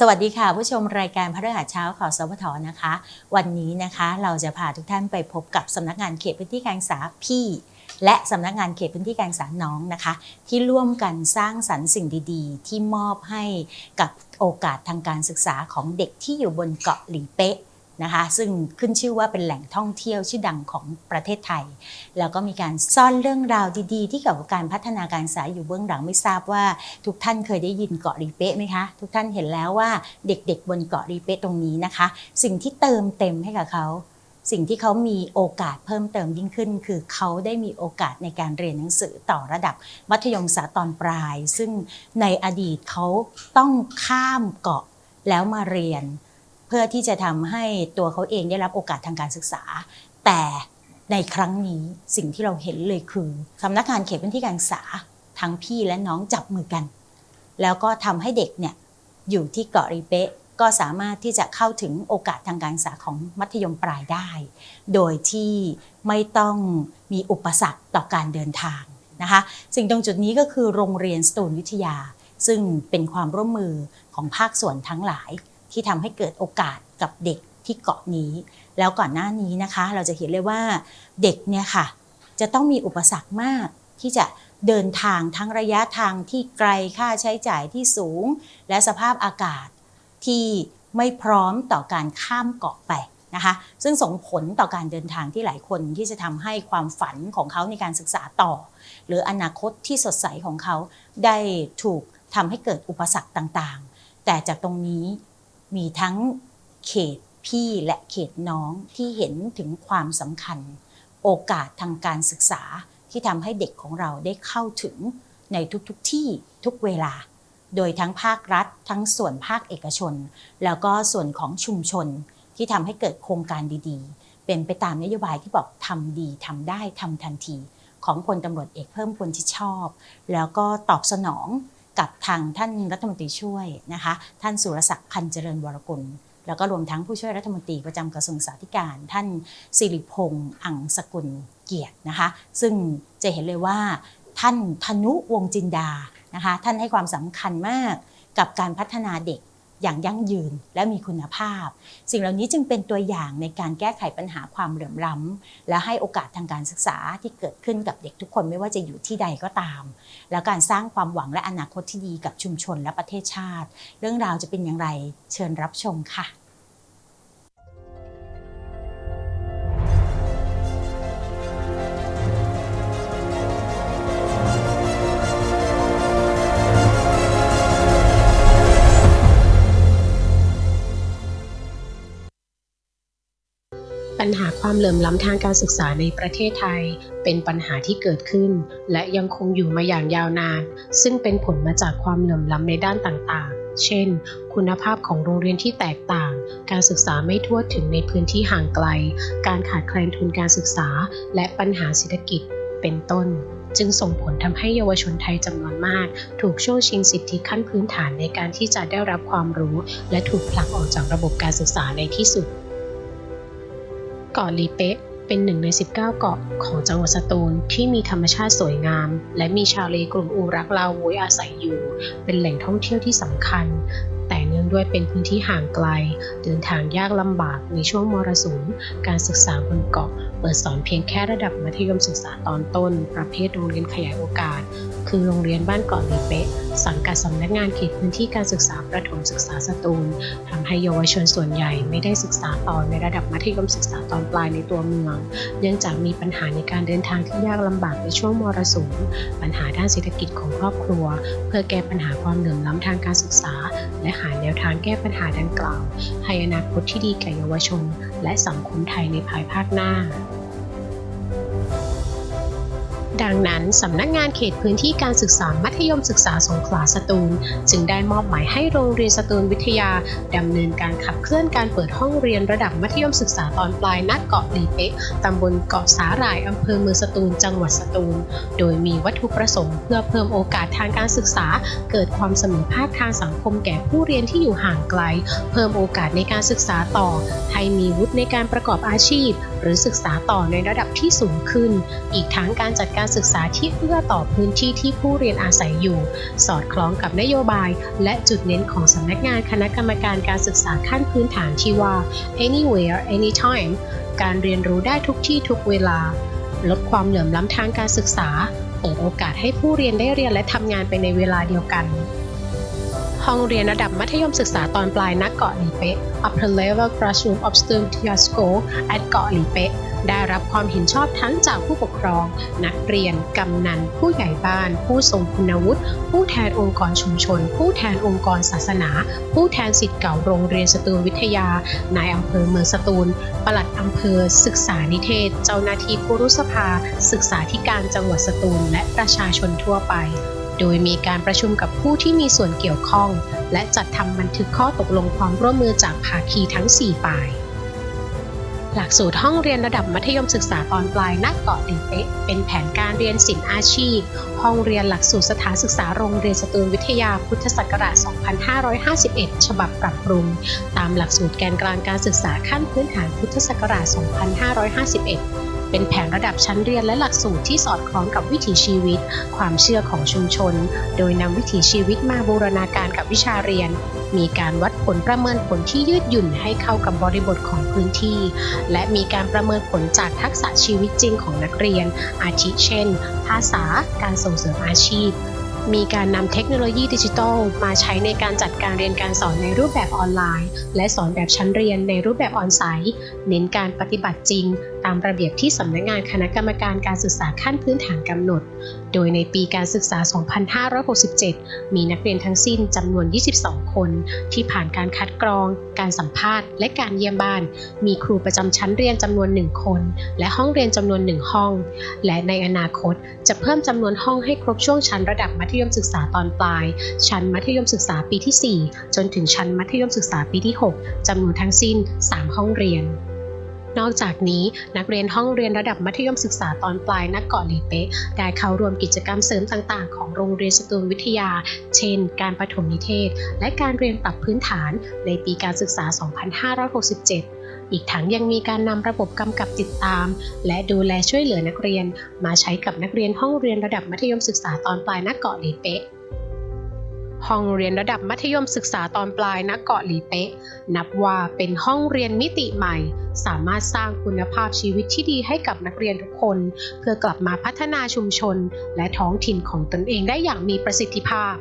สวัสดีค่ะผู้ชมรายการพระฤหัสเช้าข่าวสวทนะคะ วันนี้นะคะเราจะพาทุกท่านไปพบกับสำนักงานเขตพื้นที่การศึกษาพี่ และสำนักงานเขตพื้นที่การศึกษาน้องนะคะ ที่ร่วมกันสร้างสรรค์สิ่งดีๆ ที่มอบให้กับโอกาสทางการศึกษาของเด็กที่อยู่บนเกาะหลีเป๊ะ นะคะซึ่งขึ้นชื่อว่าเป็นแหล่งท่องเที่ยวชื่อดังของประเทศไทย แล้วก็มีการซ่อนเรื่องราวดีๆ ที่เกี่ยวกับการพัฒนาการศึกษาอยู่เบื้องหลังไม่ทราบว่า ทุกท่านเคยได้ยินเกาะรีเป๊ะไหมคะ ทุกท่านเห็นแล้วว่าเด็กๆ บนเกาะรีเป๊ะตรงนี้นะคะ สิ่งที่เติมเต็มให้กับเขาสิ่งที่เขามีโอกาสเพิ่มเติมยิ่งขึ้น คือเขาได้มีโอกาสในการเรียนหนังสือต่อระดับมัธยมศึกษาตอนปลาย ซึ่งในอดีตเขาต้องข้ามเกาะแล้วมาเรียน เพื่อที่จะทำให้ตัวเขาเองได้รับโอกาสทางการศึกษา แต่ในครั้งนี้สิ่งที่เราเห็นเลยคือสำนักงานเขตพื้นที่การศึกษาทั้งพี่และน้องจับมือกัน แล้วก็ทำให้เด็กเนี่ยอยู่ที่เกาะรีเปะก็สามารถที่จะเข้าถึงโอกาสทางการศึกษาของมัธยมปลายได้ โดยที่ไม่ต้องมีอุปสรรคต่อการเดินทางนะคะสิ่งตรงจุดนี้ก็คือโรงเรียนสตูลวิทยา ซึ่งเป็นความร่วมมือของภาคส่วนทั้งหลาย ที่ทำให้เกิดโอกาสกับเด็กที่เกาะนี้ แล้วก่อนหน้านี้นะคะ เราจะเห็นเลยว่าเด็กเนี่ยค่ะ จะต้องมีอุปสรรคมากที่จะเดินทางทั้งระยะทางที่ไกลค่าใช้จ่ายที่สูง และสภาพอากาศที่ไม่พร้อมต่อการข้ามเกาะไปนะคะ ซึ่งส่งผลต่อการเดินทางที่หลายคนที่จะทำให้ความฝันของเขาในการศึกษาต่อ หรืออนาคตที่สดใสของเขาได้ถูกทำให้เกิดอุปสรรคต่างๆ แต่จากตรงนี้ มีทั้งเขตพี่และเขตน้องที่เห็นถึงความสำคัญ โอกาสทางการศึกษาที่ทำให้เด็กของเราได้เข้าถึงในทุกๆทที่ทุกเวลา โดยทั้งภาครัฐ ทั้งส่วนภาคเอกชน แล้วก็ส่วนของชุมชนที่ทำให้เกิดโครงการดีๆ เป็นไปตามนโยบายที่บอกทำดีทำได้ทำทันที ของพลตำรวจเอกเพิ่มพลที่ชอบ แล้วก็ตอบสนอง กับทางท่านรัฐมนตรีช่วยนะคะ ท่านสุรศักดิ์พันเจริญวรกุลแล้วก็รวมทั้งผู้ช่วยรัฐมนตรีประจำกระทรวงสาธารณการท่านสิริพงษ์อังสกุลเกียรตินะคะ ซึ่งจะเห็นเลยว่าท่านธนุวงจินดานะคะ ท่านให้ความสำคัญมากกับการพัฒนาเด็ก อย่างยั่งยืนและมีคุณภาพ สิ่งเหล่านี้จึงเป็นตัวอย่างในการแก้ไขปัญหาความเหลื่อมล้ำและให้โอกาสทางการศึกษาที่เกิดขึ้นกับเด็กทุกคนไม่ว่าจะอยู่ที่ใดก็ตาม และการสร้างความหวังและอนาคตที่ดีกับชุมชนและประเทศชาติ เรื่องราวจะเป็นอย่างไรเชิญรับชมค่ะ ความเหลื่อมล้ำทางการศึกษาในประเทศไทย เป็นปัญหาที่เกิดขึ้น และยังคงอยู่มาอย่างยาวนาน ซึ่งเป็นผลมาจากความเหลื่อมล้ำในด้านต่างๆ เช่น คุณภาพของโรงเรียนที่แตกต่าง การศึกษาไม่ทั่วถึงในพื้นที่ห่างไกล การขาดแคลนทุนการศึกษา และปัญหาเศรษฐกิจ เป็นต้น จึงส่งผลทำให้เยาวชนไทยจำนวนมาก ถูกช่วงชิงสิทธิขั้นพื้นฐานในการที่จะได้รับความรู้ และถูกผลักออกจากระบบการศึกษาในที่สุด เกาะลีเป๊ะเป็นหนึ่งใน 19 เกาะของจังหวัดสตูลที่มีธรรมชาติสวยงาม และมีชาวเลกลุ่มอูรักลาโวยอาศัยอยู่ เป็นแหล่งท่องเที่ยวที่สำคัญ แต่เนื่องด้วยเป็นพื้นที่ห่างไกล เดินทางยากลำบากในช่วงมรสุม การศึกษาบนเกาะ เปิดสอนเพียงแค่ระดับมัธยมศึกษาตอนต้น ประเภทโรงเรียนขยายโอกาส คือโรงเรียนบ้านเกาะลีเป๊ะ สังกัดสำนักงานเขตพื้นที่การศึกษาประถมศึกษาสตูลทำให้เยาวชนส่วนใหญ่ไม่ได้ศึกษาต่อในระดับมัธยมศึกษาตอนปลายในตัวเมือง เนื่องจากมีปัญหาในการเดินทางที่ยากลำบากในช่วงมรสุม ปัญหาด้านเศรษฐกิจของครอบครัว เพื่อแก้ปัญหาความเหลื่อมล้ำทางการศึกษา และหาแนวทางแก้ปัญหาดังกล่าวให้อนาคตที่ดีแก่เยาวชน และสังคมไทยในภายภาคหน้า ดังนั้นสำนักงานเขตพื้นที่การศึกษามัธยมศึกษาสงขลาสตูล จึงได้มอบหมายให้โรงเรียนสตูลวิทยาดำเนินการขับเคลื่อนการเปิดห้องเรียนระดับมัธยมศึกษาตอนปลายณเกาะลีเป๊ะตำบลเกาะสาหร่ายอำเภอเมืองสตูลจังหวัดสตูล โดยมีวัตถุประสงค์เพื่อเพิ่มโอกาสทางการศึกษา เกิดความเสมอภาคทางสังคมแก่ผู้เรียนที่อยู่ห่างไกล เพิ่มโอกาสในการศึกษาต่อ ให้มีวุฒิในการประกอบอาชีพ รือศึกษาต่อในระดับที่สูงขึ้น อีกทั้งการจัดการศึกษาที่เอื้อต่อพื้นที่ที่ผู้เรียนอาศัยอยู่ สอดคล้องกับนโยบาย และจุดเน้นของสำนักงานคณะกรรมการการศึกษาขั้นพื้นฐานที่ว่า anywhere anytime การเรียนรู้ได้ทุกที่ทุกเวลา ลดความเหลื่อมล้ำทางการศึกษา เปิดโอกาสให้ผู้เรียนได้เรียนและทำงานไปในเวลาเดียวกัน ห้องเรียนระดับมัธยมศึกษาตอนปลายณเกาะหลีเป๊ะ Upper Level Classroom of Studia School at เกาะหลีเป๊ะ ได้รับความเห็นชอบทั้งจากผู้ปกครอง นักเรียน กำนัน ผู้ใหญ่บ้าน ผู้ทรงคุณวุฒิ ผู้แทนองค์กรชุมชน ผู้แทนองค์กรศาสนา ผู้แทนสิทธิ์เก่าโรงเรียนสตูลวิทยา นายอำเภอเมืองสตูล ปลัดอำเภอ ศึกษานิเทศ เจ้าหน้าที่ครุสภา ศึกษาธิการจังหวัดสตูล และประชาชนทั่วไป โดยมีการประชุมกับผู้ที่มีส่วนเกี่ยวข้อง และจัดทำบันทึกข้อตกลงความร่วมมือจากภาคีทั้ง 4 ฝ่าย หลักสูตรห้องเรียนระดับมัธยมศึกษาตอนปลายณเกาะหลีเป๊ะเป็นแผนการเรียนศิลป์อาชีพ ห้องเรียนหลักสูตรสถานศึกษาโรงเรียนสตูลวิทยาพุทธศักราช 2551 ฉบับปรับปรุง ตามหลักสูตรแกนกลางการศึกษาขั้นพื้นฐานพุทธศักราช 2551 เป็นแผนระดับชั้นเรียนและหลักสูตรที่สอดคล้องกับวิถีชีวิต ความเชื่อของชุมชน โดยนำวิถีชีวิตมาบูรณาการกับวิชาเรียน มีการวัดผลประเมินผลที่ยืดหยุ่นให้เข้ากับบริบทของพื้นที่ และมีการประเมินผลจากทักษะชีวิตจริงของนักเรียน อาทิเช่น ภาษา การส่งเสริมอาชีพมีการนำเทคโนโลยีดิจิทัลมาใช้ในการจัดการเรียนการสอนในรูปแบบออนไลน์ และสอนแบบชั้นเรียนในรูปแบบออนไซต์เน้นการปฏิบัติจริง ตามระเบียบที่สำนักงานคณะกรรมการการศึกษาขั้นพื้นฐานกำหนด โดยในปีการศึกษา 2567 มีนักเรียนทั้งสิ้นจำนวน 22 คน ที่ผ่านการคัดกรอง การสัมภาษณ์ และการเยี่ยมบ้าน มีครูประจำชั้นเรียนจำนวน 1 คน และห้องเรียนจำนวน 1 ห้อง และในอนาคตจะเพิ่มจำนวนห้องให้ครบช่วงชั้นระดับมัธยมศึกษาตอนปลาย ชั้นมัธยมศึกษาปีที่ 4 จนถึงชั้นมัธยมศึกษาปีที่ 6จำนวนทั้งสิ้น 3 ห้องเรียน นอกจากนี้นักเรียนห้องเรียนระดับมัธยมศึกษาตอนปลายนักเกาะหลีเป๊ะได้เข้าร่วมกิจกรรมเสริมต่างๆ ของโรงเรียนสตูลวิทยา เช่น การประถมนิเทศ และการเรียนปรับพื้นฐานในปีการศึกษา 2567อีกทั้งยังมีการนำระบบกำกับติดตาม และดูแลช่วยเหลือนักเรียน มาใช้กับนักเรียนห้องเรียนระดับมัธยมศึกษาตอนปลายนักเกาะหลีเป๊ะ ห้องเรียนระดับมัธยมศึกษาตอนปลายณเกาะหลีเป๊ะ นับว่าเป็นห้องเรียนมิติใหม่ สามารถสร้างคุณภาพชีวิตที่ดีให้กับนักเรียนทุกคน เพื่อกลับมาพัฒนาชุมชน และท้องถิ่นของตนเองได้อย่างมีประสิทธิภาพ